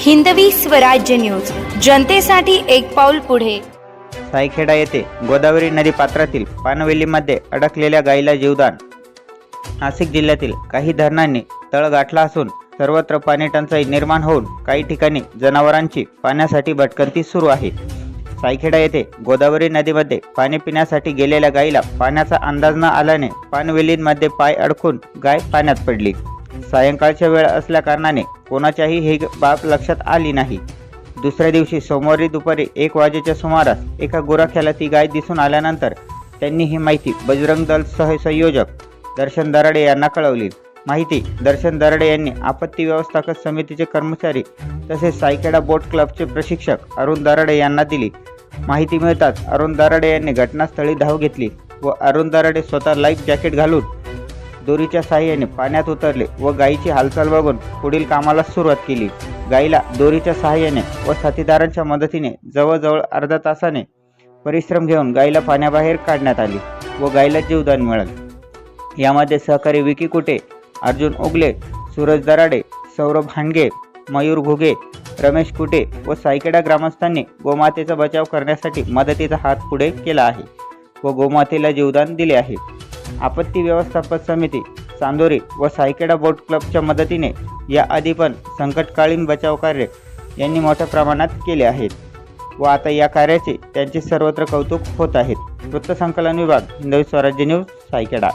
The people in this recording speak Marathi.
हिंदवी स्वराज्य न्यूज. जनतेसाठी एक पाऊल पुढे. सायखेडा येथे गोदावरी नदी पात्रातील पानवेलीमध्ये अडकलेल्या गायीला जीवदान. नाशिक जिल्ह्यातील काही धरणांनी तळ गाठला असून सर्वत्र पाणी टंचाई निर्माण होऊन काही ठिकाणी जनावरांची पाण्यासाठी भटकंती सुरू आहे. सायखेडा येथे गोदावरी नदीमध्ये पाणी पिण्यासाठी गेलेल्या गायीला पाण्याचा अंदाज न आल्याने पानवेलींमध्ये पाय अडकून गाय पाण्यात पडली. सायंकाळच्या वेळ असल्याकारणाने कोणाच्याही ही बाब लक्षात आली नाही. दुसऱ्या दिवशी सोमवारी दुपारी एक वाजेच्या सुमारास एका गोराख्याला ती गाय दिसून आल्यानंतर त्यांनी ही माहिती बजरंग दल सहसंयोजक दर्शन दराडे यांना कळवली. माहिती दर्शन दराडे यांनी आपत्ती व्यवस्थापक समितीचे कर्मचारी तसेच सायकेडा बोट क्लबचे प्रशिक्षक अरुण दराडे यांना दिली. माहिती मिळताच अरुण दराडे यांनी घटनास्थळी धाव घेतली व अरुण दराडे स्वतः लाईफ जॅकेट घालून दोरीच्या साहाय्याने पाण्यात उतरले व गायीची हालचाल बघून पुढील कामाला सुरुवात केली. गायीला दोरीच्या सहाय्याने व साथीदारांच्या मदतीने जवळजवळ अर्धा तासाने परिश्रम घेऊन गायीला पाण्याबाहेर काढण्यात आली व गायीला जीवदान मिळाले. यामध्ये सहकारी विकी कुटे अर्जुन उगले सूरज दराडे सौरभ हांडगे मयूर घुगे रमेश कुटे व सायकेडा ग्रामस्थांनी गोमातेचा बचाव करण्यासाठी मदतीचा हात पुढे केला आहे व गोमातेला जीवदान दिले आहे. आपत्ती व्यवस्थापन समिती चांदोरी व सायकेडा बोट क्लबच्या मदतीने याआधी पण संकटकालीन बचाव कार्य यांनी मोठ्या प्रमाणात केले आहेत व आता या कार्याचे त्यांचे सर्वत्र कौतुक होत आहेत वृत्तसंकलन विभाग हिंदवी स्वराज्य न्यूज सायकेडा